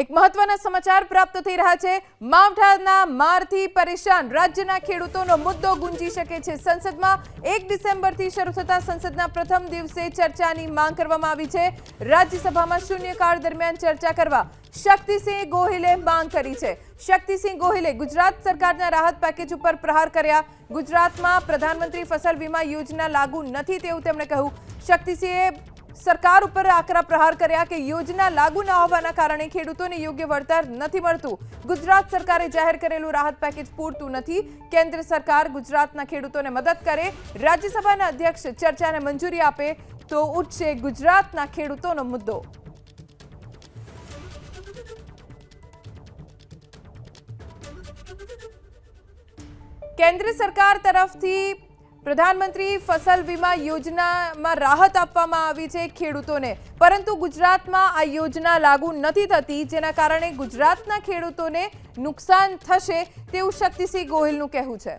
એક મહત્વના સમાચાર પ્રાપ્ત થઈ રહ્યા છે. માવઠાના મારથી પરેશાન રાજ્યના ખેડૂતોનો મુદ્દો ગુંજી શકે છે. સંસદમાં એક ડિસેમ્બરથી શરૂ થતા સંસદના પ્રથમ દિવસે ચર્ચાની માંગ કરવામાં આવી છે. રાજ્યસભામાં શૂન્યકાળ દરમિયાન ચર્ચા કરવા શક્તિસિંહ ગોહિલે માંગ કરી છે. શક્તિસિંહ ગોહિલે ગુજરાત સરકારના રાહત પેકેજ ઉપર પ્રહાર કર્યા. ગુજરાતમાં પ્રધાનમંત્રી ફસલ વીમા યોજના લાગુ નથી તેવું તેમણે કહ્યું. શક્તિસિંહે સરકાર ઉપર આકરા પ્રહાર કર્યા કે યોજના લાગુ ન હોવાના કારણે ખેડૂતોને યોગ્ય વળતર નથી મળતું. ગુજરાત સરકારે જાહેર કરેલું રાહત પેકેજ પૂરતું નથી. કેન્દ્ર સરકાર ગુજરાતના ખેડૂતોને મદદ કરે. રાજ્યસભાના અધ્યક્ષ ચર્ચાને મંજૂરી આપે તો ઉઠશે ગુજરાતના ખેડૂતોનો મુદ્દો. કેન્દ્ર સરકાર તરફથી પ્રધાનમંત્રી ફસલ વીમા યોજનામાં રાહત આપવામાં આવી છે ખેડૂતોને. પરંતુ ગુજરાતમાં આ યોજના લાગુ નથી થતી, જેના કારણે ગુજરાતના ખેડૂતોને નુકસાન થશે તેવું શક્તિસિંહ ગોહિલનું કહેવું છે.